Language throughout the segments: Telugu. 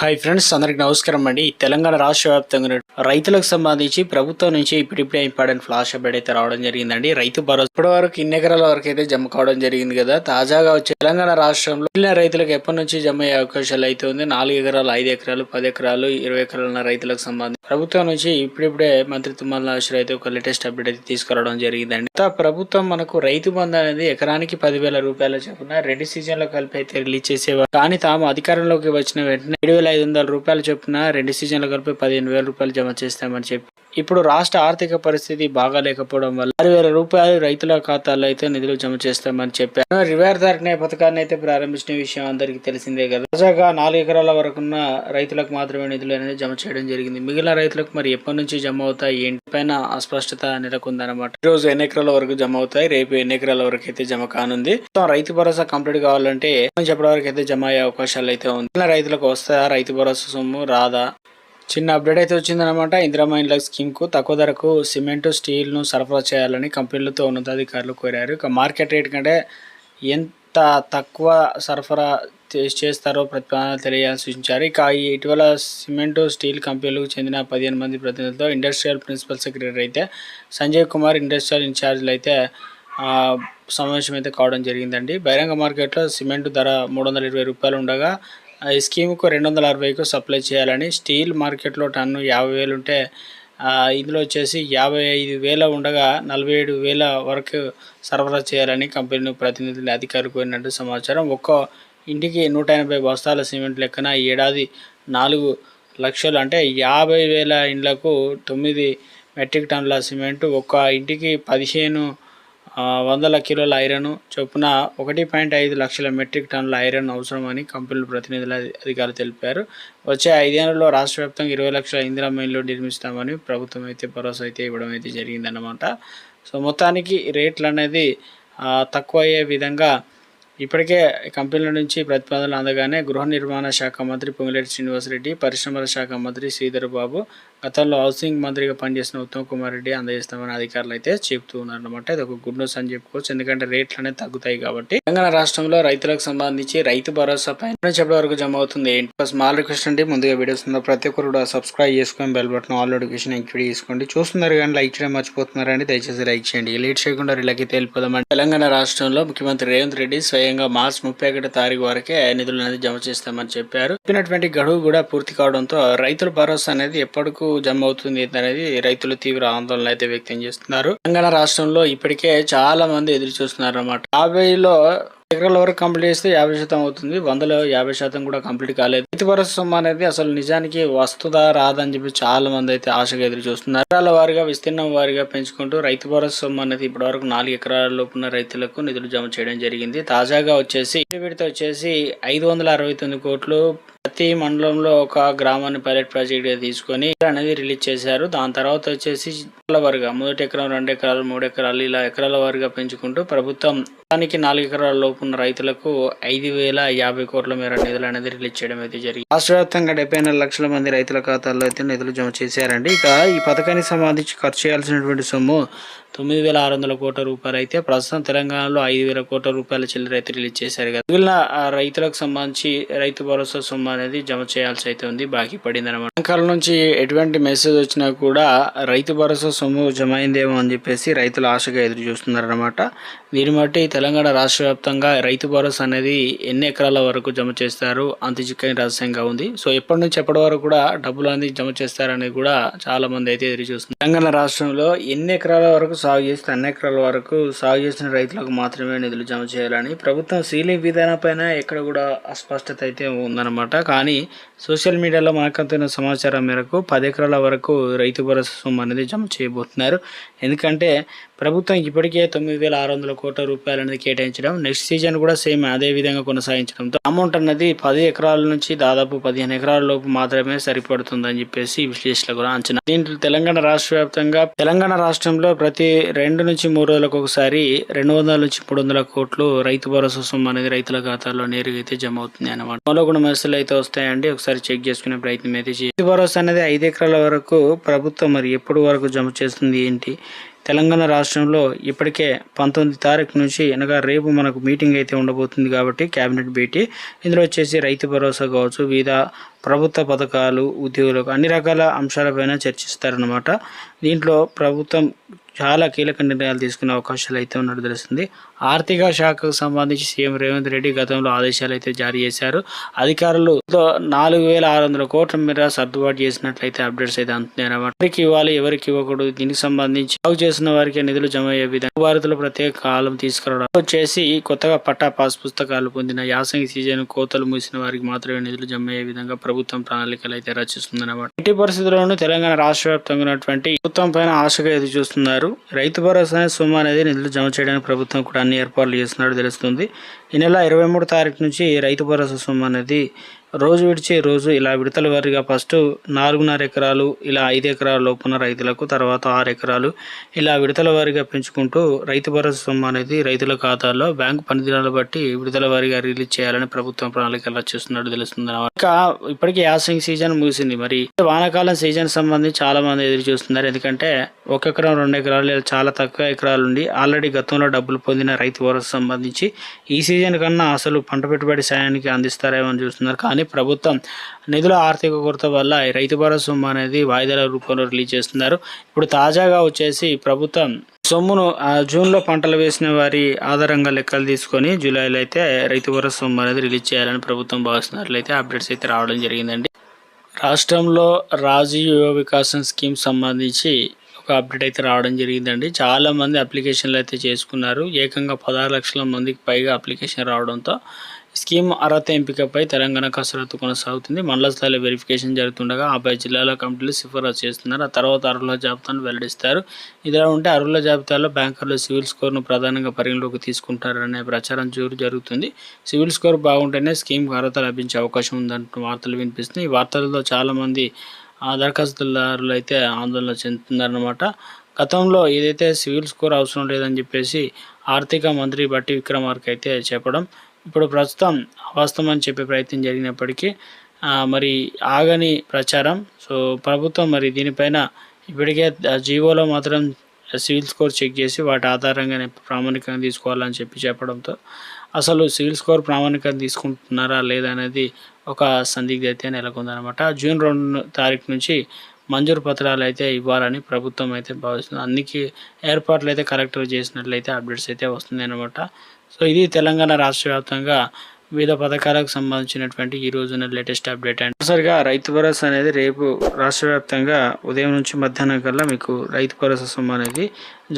హాయ్ ఫ్రెండ్స్ అందరికి నమస్కారం అండి. తెలంగాణ రాష్ట్ర వ్యాప్తంగా రైతులకు సంబంధించి ప్రభుత్వం నుంచి ఇప్పుడిప్పుడే ఇంపార్టెంట్ ఫ్లాష్ అప్డేట్ అయితే రావడం జరిగిందండి. రైతు భరోసా ఇప్పటి వరకు ఇన్ని ఎకరాల వరకు అయితే జమ కావడం జరిగింది కదా. తాజాగా వచ్చే తెలంగాణ రాష్ట్రంలో మిగిలిన రైతులకు ఎప్పటి నుంచి జమ అయ్యే అవకాశాలు అయితే ఉంది? నాలుగు ఎకరాలు ఐదు ఎకరాలు పది ఎకరాలు ఇరవై ఎకరాలు ఉన్న రైతులకు సంబంధించి ప్రభుత్వం నుంచి ఇప్పుడిప్పుడే మంత్రి తుమ్మల నాగేశ్వర అయితే ఒక లేటెస్ట్ అప్డేట్ అయితే తీసుకురావడం జరిగిందండి. ప్రభుత్వం మనకు రైతు బంధు అనేది ఎకరానికి పదివేల రూపాయల చొప్పున రెండు సీజన్ల కలిపి అయితే రిలీజ్ చేసేవారు. కానీ తాము అధికారంలోకి వచ్చిన వెంటనే ఏడు వేల ఐదు వందల రూపాయల చొప్పున రెండు సీజన్ల కలిపి పదిహేను వేల రూపాయలు జమ చేస్తామని చెప్పి. ఇప్పుడు రాష్ట్ర ఆర్థిక పరిస్థితి బాగాలేకపోవడం వల్ల ఆరు వేల రూపాయలు రైతుల ఖాతాల్లో అయితే నిధులు జమ చేస్తామని చెప్పారు. రివర్ ధరనే పథకాన్ని అయితే ప్రారంభించిన విషయం అందరికీ తెలిసిందే కదా. తాజాగా నాలుగు ఎకరాల వరకున్న రైతులకు మాత్రమే నిధులు అనేది జమ చేయడం జరిగింది. మిగిలిన రైతులకు మరి ఎప్పటి నుంచి జమ అవుతాయి? ఏంటి పైన అస్పష్టత నెలకొందనమాట ఈ రోజు ఎన్ని ఎకరాల వరకు జమ అవుతాయి? రేపు ఎన్ని ఎకరాల వరకు అయితే జమ కానుంది? రైతు భరోసా కంప్లీట్ కావాలంటే చెప్పడం వరకు అయితే జమ అయ్యే అవకాశాలు అయితే ఉంది? రైతులకు వస్తాయా రైతు భరోసా సొమ్ము రాదా? చిన్న అప్డేట్ అయితే వచ్చిందనమాట ఇందిరా మహిళల స్కీమ్కు తక్కువ ధరకు సిమెంట్ స్టీల్ను సరఫరా చేయాలని కంపెనీలతో ఉన్నతాధికారులు కోరారు. ఇక మార్కెట్ రేట్ కంటే ఎంత తక్కువ సరఫరా చేస్తారో ప్రతిపాదన తెలియాలని సూచించారు. ఇక ఈ ఇటీవల సిమెంట్ స్టీల్ కంపెనీలకు చెందిన పదిహేను మంది ప్రతినిధులతో ఇండస్ట్రియల్ ప్రిన్సిపల్ సెక్రటరీ అయితే సంజయ్ కుమార్ ఇండస్ట్రియల్ ఇన్ఛార్జ్లు అయితే సమావేశం అయితే కావడం జరిగిందండి. బహిరంగ మార్కెట్లో సిమెంట్ ధర మూడు వందల ఇరవై రూపాయలు ఉండగా ఈ స్కీమ్కు రెండు వందల అరవైకు సప్లై చేయాలని స్టీల్ మార్కెట్లో టన్ను యాభై వేలు ఉంటే ఇందులో వచ్చేసి యాభై ఐదు వేల ఉండగా నలభై ఏడు వేల వరకు సరఫరా చేయాలని కంపెనీ ప్రతినిధులు అధికారులు కోరినట్టు సమాచారం. ఒక్కో ఇంటికి నూట ఎనభై బస్తాల సిమెంట్ లెక్కన ఈ ఏడాది నాలుగు లక్షలు. అంటే యాభై వేల ఇండ్లకు తొమ్మిది మెట్రిక్ టన్నుల సిమెంట్ ఒక్క ఇంటికి పదిహేను వందల కిలోల ఐరన్ చొప్పున ఒకటి పాయింట్ ఐదు లక్షల మెట్రిక్ టన్నుల ఐరన్ అవసరమని కంపెనీల ప్రతినిధుల అధికారులు తెలిపారు. వచ్చే ఐదేళ్ళలో రాష్ట్ర వ్యాప్తంగా ఇరవై లక్షల ఇందిరా మైన్లు నిర్మిస్తామని ప్రభుత్వం అయితే భరోసా అయితే ఇవ్వడం అయితే జరిగిందన్నమాట. సో మొత్తానికి రేట్లు అనేది తక్కువ అయ్యే విధంగా ఇప్పటికే కంపెనీల నుంచి ప్రతిపాదనలు అందగానే గృహ నిర్మాణ శాఖ మంత్రి పొంగిరెడ్డి శ్రీనివాసరెడ్డి పరిశ్రమల శాఖ మంత్రి శ్రీధర్ బాబు గతంలో హౌసింగ్ మంత్రిగా పనిచేసిన ఉత్తమ్ కుమార్ రెడ్డి అందజేస్తామని అధికారులు అయితే చెబుతూ ఉన్నారన్నమాట. ఇది ఒక గుడ్ న్యూస్ అని చెప్పుకోవచ్చు. ఎందుకంటే రేట్లు అనేది తగ్గుతాయి కాబట్టి. తెలంగాణ రాష్ట్రంలో రైతులకు సంబంధించి రైతు భరోసా పైన చెప్పడం వరకు జమ అవుతుంది. ఏంటి? స్మాల్ రిక్వెస్ట్ అండి. ముందుగా వీడియోస్ ఉన్న ప్రతి ఒక్కరు కూడా సబ్స్క్రైబ్ చేసుకొని bell button all notification activate చేసుకోండి. చూస్తున్నారు కానీ లైక్ చేయడం మర్చిపోతున్నారండి. దయచేసి లైక్ చేయండి. లేట్ చేయకుండా రిలకి తెలిపోదామండి. తెలంగాణ రాష్ట్రంలో ముఖ్యమంత్రి రేవంత్ రెడ్డి స్వయంగా మార్చ్ ముప్పై ఒకటి తారీఖు వరకే నిధులు అనేది జమ చేస్తామని చెప్పారు. చెప్పినటువంటి గడువు కూడా పూర్తి కావడంతో రైతుల భరోసా అనేది ఎప్పటికూ జమ అవుతుంది అనేది రైతులు తీవ్ర ఆందోళన అయితే వ్యక్తం చేస్తున్నారు. తెలంగాణ రాష్ట్రంలో ఇప్పటికే చాలా మంది ఎదురు చూస్తున్నారు అన్నమాట యాభైలో ఎకరాల వరకు కంప్లీట్ చేస్తే యాభై శాతం అవుతుంది. వందలో యాభై శాతం కూడా కంప్లీట్ కాలేదు. రైతు భరోసా అనేది అసలు నిజానికి వస్తుందా రాదని చెప్పి చాలా మంది అయితే ఆశగా ఎదురు చూస్తున్నారు. ఎకరాల వారిగా విస్తీర్ణం వారిగా పెంచుకుంటూ రైతు భరోసా అనేది ఇప్పటి వరకు నాలుగు ఎకరాల లోపున్న రైతులకు నిధులు జమ చేయడం జరిగింది. తాజాగా వచ్చేసి విడత వచ్చేసి ఐదు వందల అరవై తొమ్మిది కోట్లు ప్రతి మండలంలో ఒక గ్రామాన్ని పైలట్ ప్రాజెక్ట్ తీసుకొని అనేది రిలీజ్ చేశారు. దాని తర్వాత వచ్చేసి ఎకరాల వారుగా మొదటి ఎకరం రెండు ఎకరాలు మూడు ఎకరాలు ఇలా ఎకరాల వారిగా పెంచుకుంటూ ప్రభుత్వం దానికి నాలుగు ఎకరాల లోపు ఉన్న రైతులకు ఐదు వేల యాభై కోట్ల మేర నిధులు అనేది రిలీజ్ చేయడం అయితే జరిగింది. రాష్ట్ర వ్యాప్తంగా డెబ్బై నాలుగు లక్షల మంది రైతుల ఖాతాల్లో అయితే నిధులు జమ చేశారండి. ఇక ఈ పథకానికి సంబంధించి ఖర్చు చేయాల్సినటువంటి సొమ్ము తొమ్మిది వేల ఆరు వందల కోట్ల రూపాయలు అయితే ప్రస్తుతం తెలంగాణలో ఐదు వేల కోట్ల రూపాయల చిల్లర రైతు రిలీజ్ చేశారు కదా. మిగిలిన ఆ రైతులకు సంబంధించి రైతు భరోసా సొమ్ము అనేది జమ చేయాల్సి అయితే ఉంది. బాకీ పడింది అనమాట బ్యాంకాల నుంచి ఎటువంటి మెసేజ్ వచ్చినా కూడా రైతు భరోసా సొమ్ము జమ అయిందేమో అని చెప్పేసి రైతులు ఆశగా ఎదురు చూస్తున్నారనమాట దీన్ని బట్టి తెలంగాణ రాష్ట్ర వ్యాప్తంగా రైతు భరోసా అనేది ఎన్ని ఎకరాల వరకు జమ చేస్తారు? అంత చిక్కని రహస్యంగా ఉంది. సో ఎప్పటి నుంచి ఎప్పటి వరకు కూడా డబ్బులు అనేది జమ చేస్తారనేది కూడా చాలా మంది అయితే ఎదురు తెలంగాణ రాష్ట్రంలో ఎన్ని ఎకరాల వరకు సాగు చేస్తే అన్ని ఎకరాల వరకు సాగు చేసిన రైతులకు మాత్రమే నిధులు జమ చేయాలని ప్రభుత్వం సీలింగ్ విధానం పైన ఎక్కడ కూడా అస్పష్టత అయితే ఉందన్నమాట. కానీ సోషల్ మీడియాలో మనకు సమాచారం మేరకు పది ఎకరాల వరకు రైతు భరోసా సొమ్ము అనేది జమ చేయబోతున్నారు. ఎందుకంటే ప్రభుత్వం ఇప్పటికే తొమ్మిది వేల ఆరు వందల కోట్ల రూపాయలు అనేది కేటాయించడం నెక్స్ట్ సీజన్ కూడా సేమ్ అదే విధంగా కొనసాగించడంతో అమౌంట్ అన్నది పది ఎకరాల నుంచి దాదాపు పదిహేను ఎకరాల లోపు మాత్రమే సరిపడుతుందని చెప్పేసి విశ్లేషకులు కూడా అంచనా. దీంట్లో తెలంగాణ రాష్ట్ర వ్యాప్తంగా తెలంగాణ రాష్ట్రంలో ప్రతి రెండు నుంచి మూడు రోజులకు ఒకసారి రెండు వందల నుంచి మూడు వందల కోట్లు రైతు భరోసా సొమ్ము అనేది రైతుల ఖాతాలో నేరుగా అయితే జమ అవుతుంది అనమాట మరో కూడా మెసేజ్ అయితే వస్తాయండి. ఒకసారి చెక్ చేసుకునే ప్రయత్నం అయితే చేయండి రైతు భరోసా అనేది ఐదు ఎకరాల వరకు ప్రభుత్వం మరి ఎప్పటి వరకు జమ చేస్తుంది ఏంటి? తెలంగాణ రాష్ట్రంలో ఇప్పటికే పంతొమ్మిది తారీఖు నుంచి అనగా రేపు మనకు మీటింగ్ అయితే ఉండబోతుంది కాబట్టి క్యాబినెట్ భేటీ. ఇందులో వచ్చేసి రైతు భరోసా కావచ్చు వివిధ ప్రభుత్వ పథకాలు ఉద్యోగులకు అన్ని రకాల అంశాలపైన చర్చిస్తారనమాట దీంట్లో ప్రభుత్వం చాలా కీలక నిర్ణయాలు తీసుకునే అవకాశాలు అయితే ఉన్నట్టు తెలుస్తుంది. ఆర్థిక శాఖకు సంబంధించి సీఎం రేవంత్ రెడ్డి గతంలో ఆదేశాలు అయితే జారీ చేశారు. అధికారులు నాలుగు వేల ఆరు వందల కోట్ల మేర సర్దుబాటు చేసినట్లయితే అప్డేట్స్ అయితే అందుతున్నాయి అన్నమాట. ఎవరికి ఇవ్వాలి ఎవరికి ఇవ్వకూడదు దీనికి సంబంధించి సాగు చేసిన వారికి నిధులు జమ అయ్యే విధంగా భారత్లో ప్రత్యేక కాలం తీసుకురావడం వచ్చేసి కొత్తగా పట్టా పాస్ పుస్తకాలు పొందిన యాసంగి సీజన్ కోతలు మూసిన వారికి మాత్రమే నిధులు జమ అయ్యే విధంగా ప్రభుత్వం ప్రణాళికలు అయితే రచిస్తుందన్నమాట ఇంటి పరిస్థితుల్లోనూ తెలంగాణ రాష్ట్ర వ్యాప్తంగా ఉన్నటువంటి ప్రభుత్వం పైన ఆశగా ఎదురు చూస్తున్నారు. రైతు భరోసా సొమ్ము అనేది నిధులు జమ చేయడానికి ప్రభుత్వం కూడా అన్ని ఏర్పాట్లు చేస్తున్నట్టు తెలుస్తుంది. ఈ నెల ఇరవై మూడు తారీఖు నుంచి రైతు భరోసా సొమ్ము అనేది రోజు విడిచి రోజు ఇలా విడతల వారీగా ఫస్ట్ నాలుగున్నర ఎకరాలు ఇలా ఐదు ఎకరాల లోపున రైతులకు తర్వాత ఆరు ఎకరాలు ఇలా విడతల వారీగా పెంచుకుంటూ రైతు భరోసా సొమ్ము అనేది రైతుల ఖాతాల్లో బ్యాంకు పనిదినాలు బట్టి విడతల వారిగా రిలీజ్ చేయాలని ప్రభుత్వం ప్రణాళిక ఎలా చేస్తున్నట్టు తెలుస్తుంది ఇంకా ఇప్పటికీ యాసింగ్ సీజన్ ముగిసింది. మరి వానాకాలం సీజన్ సంబంధించి చాలా మంది ఎదురు చూస్తున్నారు. ఎందుకంటే ఒక ఎకరం రెండు ఎకరాలు లేదా చాలా తక్కువ ఎకరాలు ఉండి ఆల్రెడీ గతంలో డబ్బులు పొందిన రైతు భరోసా సంబంధించి ఈ సీజన్ కన్నా అసలు పంట పెట్టుబడి సాయానికి అందిస్తారేమో అని చూస్తున్నారు. కానీ ప్రభుత్వం నిధుల ఆర్థిక కొరత వల్ల రైతు భరోసా అనేది వాయిదాల రూపంలో రిలీజ్ చేస్తున్నారు. ఇప్పుడు తాజాగా వచ్చేసి ప్రభుత్వం సొమ్మును జూన్లో పంటలు వేసిన వారి ఆధారంగా లెక్కలు తీసుకొని జూలైలో అయితే రైతు భరోసా సొమ్ము అనేది రిలీజ్ చేయాలని ప్రభుత్వం భావిస్తున్నట్లయితే అప్డేట్స్ అయితే రావడం జరిగిందండి. రాష్ట్రంలో రాజీవ్ యువ వికాసం స్కీమ్ సంబంధించి ఒక అప్డేట్ అయితే రావడం జరిగిందండి. చాలా మంది అప్లికేషన్లు అయితే చేసుకున్నారు. ఏకంగా పదహారు లక్షల మందికి పైగా అప్లికేషన్ రావడంతో స్కీమ్ అర్హత ఎంపికపై తెలంగాణ కసరత్తు కొనసాగుతుంది. మండల స్థాయిలో వెరిఫికేషన్ జరుగుతుండగా ఆపై జిల్లాల కమిటీలు సిఫారసు చేస్తున్నారు. ఆ తర్వాత అర్హుల జాబితాను వెల్లడిస్తారు. ఇదిలా ఉంటే అర్హుల జాబితాలో బ్యాంకర్లు సివిల్ స్కోర్ను ప్రధానంగా పరిగణలోకి తీసుకుంటారనే ప్రచారం జోరు జరుగుతుంది. సివిల్ స్కోర్ బాగుంటేనే స్కీమ్కి అర్హత లభించే అవకాశం ఉందంటూ వార్తలు వినిపిస్తున్నాయి. ఈ వార్తలతో చాలామంది దరఖాస్తుదారులు అయితే ఆందోళన చెందుతున్నారన్నమాట. గతంలో ఏదైతే సివిల్ స్కోర్ అవసరం లేదని చెప్పేసి ఆర్థిక మంత్రి బట్టి విక్రమార్క అయితే చెప్పడం ఇప్పుడు ప్రస్తుతం అవాస్తవం అని చెప్పే ప్రయత్నం జరిగినప్పటికీ మరి ఆగని ప్రచారం సో ప్రభుత్వం మరి దీనిపైన ఇప్పటికే జీవోలో మాత్రం సివిల్ స్కోర్ చెక్ చేసి వాటి ఆధారంగానే ప్రామాణికంగా తీసుకోవాలని చెప్పి చెప్పడంతో అసలు సివిల్ స్కోర్ ప్రామాణికంగా తీసుకుంటున్నారా లేదా అనేది ఒక సందిగ్ధ అయితే నెలకొందనమాట జూన్ రెండు తారీఖు నుంచి మంజూరు పత్రాలు అయితే ఇవ్వాలని ప్రభుత్వం అయితే భావిస్తుంది. అందుకే ఏర్పాట్లు అయితే కలెక్టర్ చేసినట్లయితే అప్డేట్స్ అయితే వస్తుంది అనమాట సో ఇది తెలంగాణ రాష్ట్ర వ్యాప్తంగా వివిధ పథకాలకు సంబంధించినటువంటి ఈ రోజున లేటెస్ట్ అప్డేట్. అండ్ సరిగా రైతు భరోసా అనేది రేపు రాష్ట్ర వ్యాప్తంగా ఉదయం నుంచి మధ్యాహ్నం కల్లా మీకు రైతు భరోసా సొమ్ము అనేది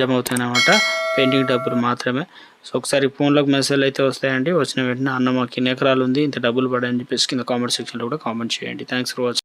జమ అవుతాయనమాట పెయింటింగ్ పెండింగ్ డబ్బులు మాత్రమే. సో ఒకసారి ఫోన్లోకి మెసేజ్ అయితే వస్తాయండి. వచ్చిన వెంటనే అన్న మాకు ఇన్ని ఎకరాలు ఉంది ఇంత డబ్బులు పడని చెప్పేసి కింద కామెంట్ సెక్షన్లో కూడా కామెంట్ చేయండి. Thanks for watching.